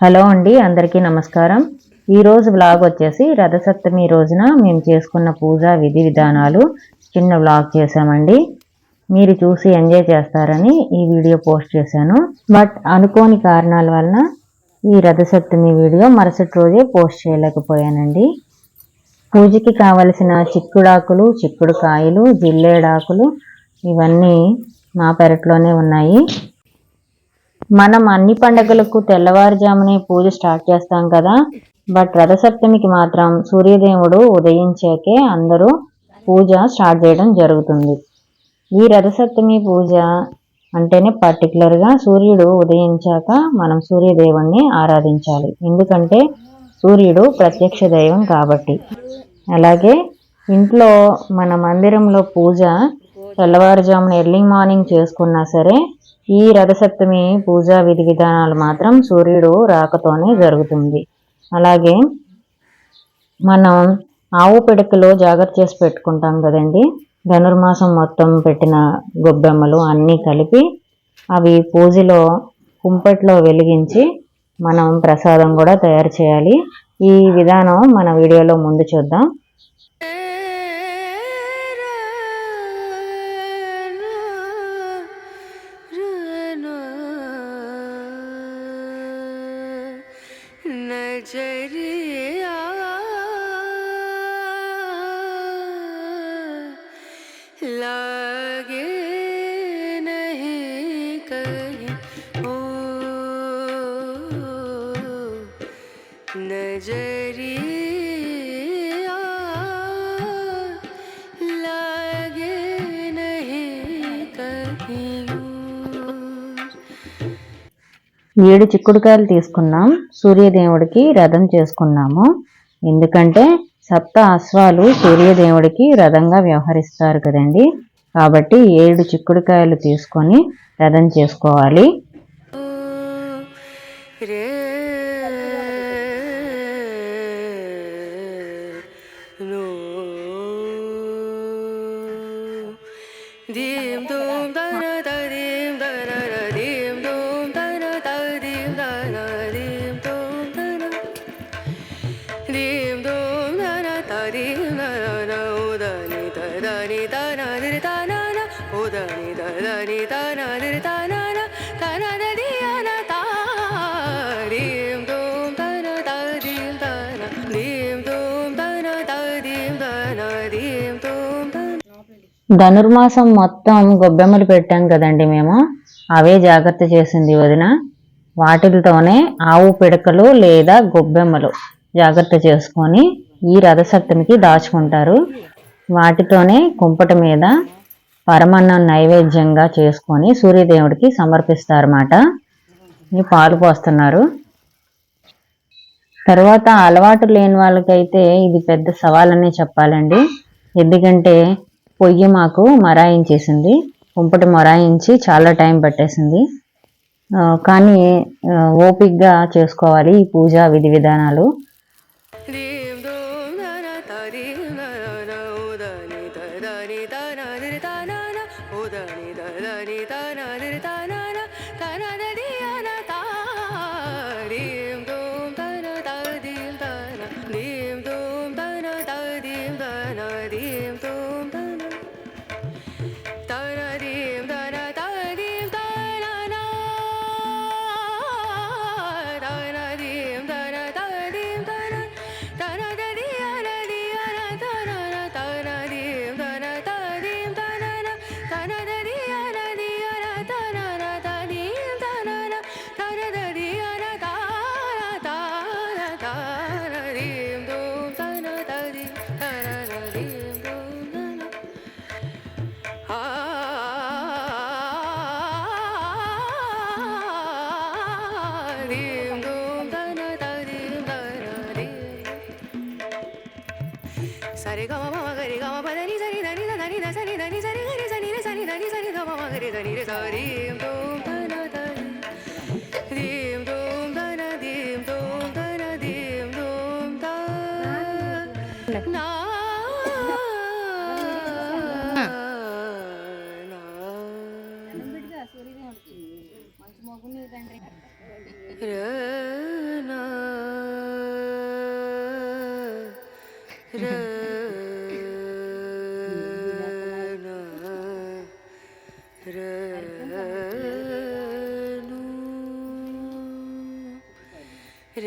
Hello అండి అందరికీ నమస్కారం. ఈరోజు వ్లాగ్ వచ్చేసి రథసప్తమి రోజున మేము చేసుకున్న పూజా విధి విధానాలు చిన్న వ్లాగ్ చేసామండి మీరు చూసి ఎంజాయ్ చేస్తారని ఈ వీడియో పోస్ట్ చేశాను. బట్ అనుకోని కారణాల వలన ఈ రథసప్తమి వీడియో మరుసటి రోజే పోస్ట్ చేయలేకపోయానండి. పూజకి కావలసిన చిక్కుడాకులు చిక్కుడు కాయలు జిల్లేడాకులు ఇవన్నీ మా పెరట్లోనే ఉన్నాయి. మనం అన్ని పండగలకు తెల్లవారుజామునే పూజ స్టార్ట్ చేస్తాం కదా. బట్ రథసప్తమికి మాత్రం సూర్యదేవుడు ఉదయించాకే అందరూ పూజ స్టార్ట్ చేయడం జరుగుతుంది. ఈ రథసప్తమి పూజ అంటేనే పర్టికులర్గా సూర్యుడు ఉదయించాక మనం సూర్యదేవుణ్ణి ఆరాధించాలి. ఎందుకంటే సూర్యుడు ప్రత్యక్ష దైవం కాబట్టి. అలాగే ఇంట్లో మన మందిరంలో పూజ తెల్లవారుజామున ఎర్లీ మార్నింగ్ చేసుకున్నా సరే ఈ రథసప్తమి పూజా విధి విధానాలు మాత్రం సూర్యుడు రాకతోనే జరుగుతుంది. అలాగే మనం ఆవు పిడకలో జాగ్రత్త చేసి పెట్టుకుంటాం కదండి. ధనుర్మాసం మొత్తం పెట్టిన గొబ్బెమ్మలు అన్నీ కలిపి అవి పూజలో కుంపట్లో వెలిగించి మనం ప్రసాదం కూడా తయారు చేయాలి. ఈ విధానం మన వీడియోలో ముందు చూద్దాం. ఏడు చిక్కుడుకాయలు తీసుకున్నాం. సూర్యదేవుడికి రథం చేసుకున్నాము. ఎందుకంటే సప్త అశ్వాలు సూర్యదేవుడికి రథంగా వ్యవహరిస్తారు కదండి. కాబట్టి ఏడు చిక్కుడుకాయలు తీసుకొని రథం చేసుకోవాలి. ధనుర్మాసం మొత్తం గొబ్బెమ్మలు పెట్టాం కదండి మేము. అవే జాగ్రత్త చేసింది వదిన. వాటితోనే ఆవు పిడకలు లేదా గొబ్బెమ్మలు జాగ్రత్త చేసుకొని ఈ రథసప్తమికి దాచుకుంటారు. వాటితోనే కుంపట మీద పరమన్నం నైవేద్యంగా చేసుకొని సూర్యదేవుడికి సమర్పిస్తారన్నమాట. అన్నమాట పాలు పోస్తున్నారు. తర్వాత అలవాటు లేని వాళ్ళకైతే ఇది పెద్ద సవాలనే చెప్పాలండి. ఎందుకంటే పొయ్యి మాకు మరాయించేసింది. కుంపటి మొరాయించి చాలా టైం పట్టేసింది. కానీ ఓపిక్గా చేసుకోవాలి ఈ పూజా విధి విధానాలు. re ga ma ma ga re ga ma pa da ni sa ni da da na da ni ri da na na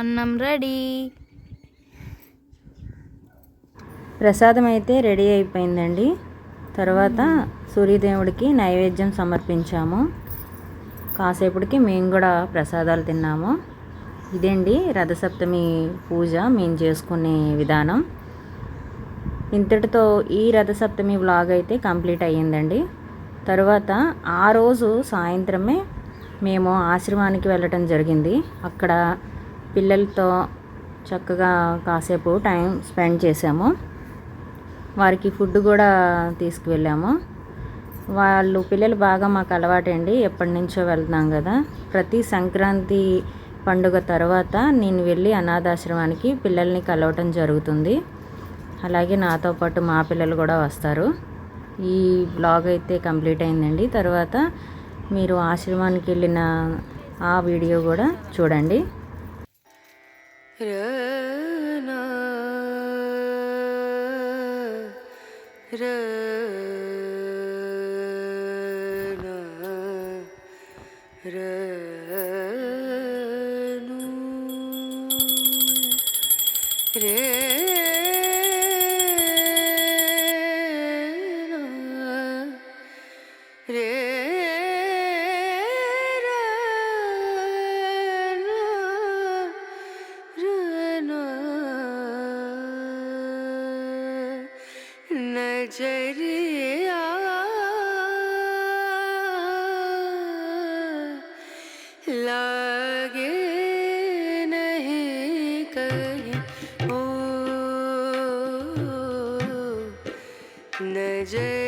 అన్నం రెడీ. ప్రసాదం అయితే రెడీ అయిపోయిందండి. తర్వాత సూర్యదేవుడికి నైవేద్యం సమర్పించాము. కాసేపటికి మేము కూడా ప్రసాదాలు తిన్నాము. ఇదండి రథసప్తమి పూజ మేము చేసుకునే విధానం. ఇంతటితో ఈ రథసప్తమి వ్లాగ్ అయితే కంప్లీట్ అయ్యిందండి. తర్వాత ఆ రోజు సాయంత్రమే మేము ఆశ్రమానికి వెళ్ళటం జరిగింది. అక్కడ పిల్లలతో చక్కగా కాసేపు టైం స్పెండ్ చేసాము వారికి ఫుడ్ కూడా తీసుకువెళ్ళాము. వాళ్ళు పిల్లలు బాగా మాకు అలవాటండి. ఎప్పటి నుంచో వెళ్తున్నాం కదా. ప్రతి సంక్రాంతి పండుగ తర్వాత నేను వెళ్ళి అనాథాశ్రమానికి పిల్లల్ని కలవటం జరుగుతుంది. అలాగే నాతో పాటు మా పిల్లలు కూడా వస్తారు. ఈ బ్లాగ్ అయితే కంప్లీట్ అయిందండి. తర్వాత మీరు ఆశ్రమానికి వెళ్ళిన ఆ వీడియో కూడా చూడండి. রা लागे नहीं कहीं ओ नजरिया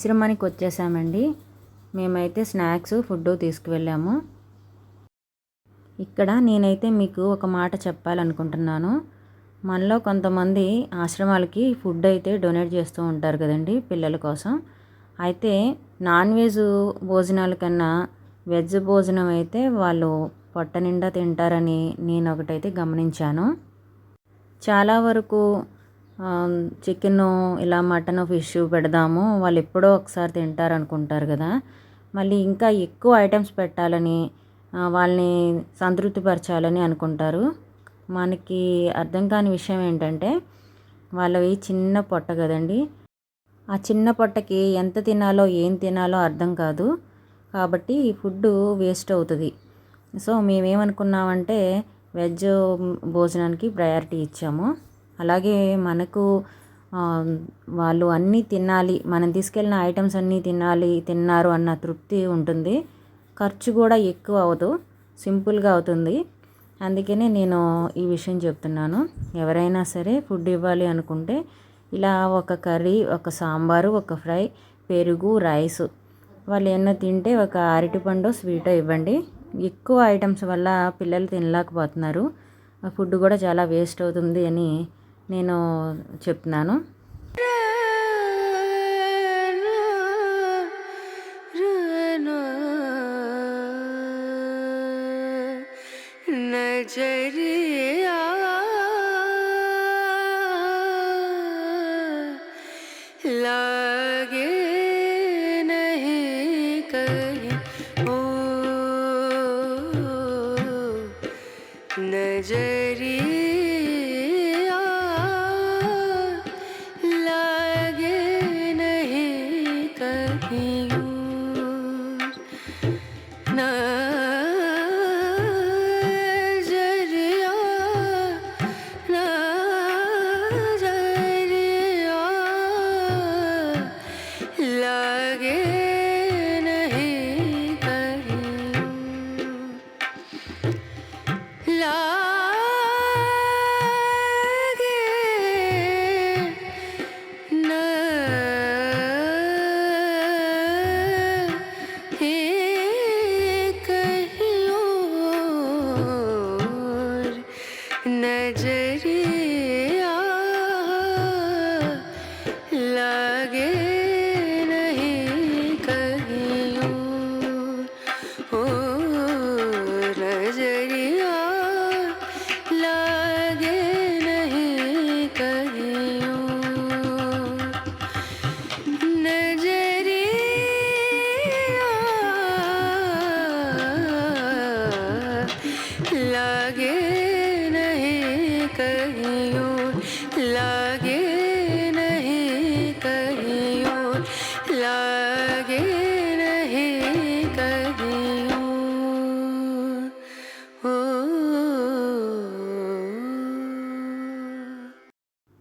ఆశ్రమానికి వచ్చేసామండి. మేమైతే స్నాక్స్ ఫుడ్ తీసుకువెళ్ళాము. ఇక్కడ నేనైతే మీకు ఒక మాట చెప్పాలనుకుంటున్నాను. మనలో కొంతమంది ఆశ్రమాలకి ఫుడ్ అయితే డొనేట్ చేస్తూ ఉంటారు కదండి పిల్లల కోసం. అయితే నాన్ వెజ్ భోజనాల కన్నా వెజ్ భోజనం అయితే వాళ్ళు పొట్ట నిండా తింటారని నేను ఒకటైతే గమనించాను. చాలా వరకు చికెను ఇలా మటను ఫిష్ పెడదాము. వాళ్ళు ఎప్పుడో ఒకసారి తింటారు అనుకుంటారు కదా. మళ్ళీ ఇంకా ఎక్కువ ఐటమ్స్ పెట్టాలని వాళ్ళని సంతృప్తిపరచాలని అనుకుంటారు. మనకి అర్థం కాని విషయం ఏంటంటే వాళ్ళవి చిన్న పొట్ట కదండి. ఆ చిన్న పొట్టకి ఎంత తినాలో ఏం తినాలో అర్థం కాదు. కాబట్టి ఈ ఫుడ్ వేస్ట్ అవుతుంది. సో మేమేమనుకున్నామంటే వెజ్ భోజనానికి ప్రయారిటీ ఇచ్చాము. అలాగే మనకు వాళ్ళు అన్నీ తినాలి మనం తీసుకెళ్ళిన ఐటమ్స్ అన్నీ తినాలి తిన్నారు అన్న తృప్తి ఉంటుంది. ఖర్చు కూడా ఎక్కువ అవ్వదు సింపుల్గా అవుతుంది. అందుకనే నేను ఈ విషయం చెప్తున్నాను. ఎవరైనా సరే ఫుడ్ ఇవ్వాలి అనుకుంటే ఇలా ఒక కర్రీ ఒక సాంబారు ఒక ఫ్రై పెరుగు రైస్ వాళ్ళు ఏమైనా తింటే ఒక అరటిపండు స్వీట్ ఇవ్వండి. ఎక్కువ ఐటమ్స్ వల్ల పిల్లలు తినలేకపోతున్నారు. ఆ ఫుడ్ కూడా చాలా వేస్ట్ అవుతుంది అని నేను చెప్తున్నాను. जरी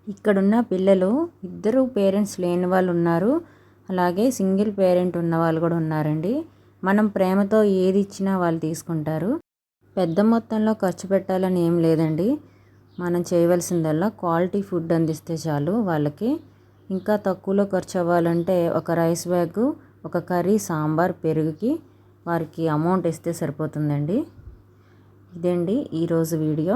ఇక్కడున్న పిల్లలు ఇద్దరు పేరెంట్స్ లేని వాళ్ళు ఉన్నారు అలాగే సింగిల్ పేరెంట్ ఉన్న వాళ్ళు కూడా ఉన్నారండి. మనం ప్రేమతో ఏది ఇచ్చినా వాళ్ళు తీసుకుంటారు. పెద్ద మొత్తంలో ఖర్చు పెట్టాలని ఏం లేదండి. మనం చేయవలసిందల్లా క్వాలిటీ ఫుడ్ అందిస్తే చాలు వాళ్ళకి. ఇంకా తక్కువలో ఖర్చు అవ్వాలంటే ఒక రైస్ బ్యాగ్ ఒక కర్రీ సాంబార్ పెరుగుకి వారికి అమౌంట్ ఇస్తే సరిపోతుందండి. ఇదండి ఈరోజు వీడియో.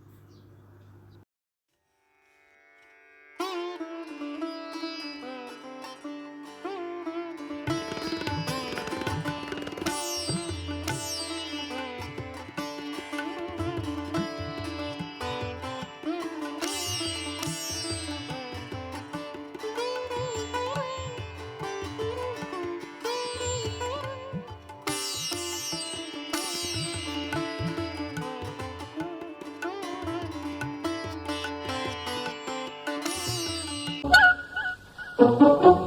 Música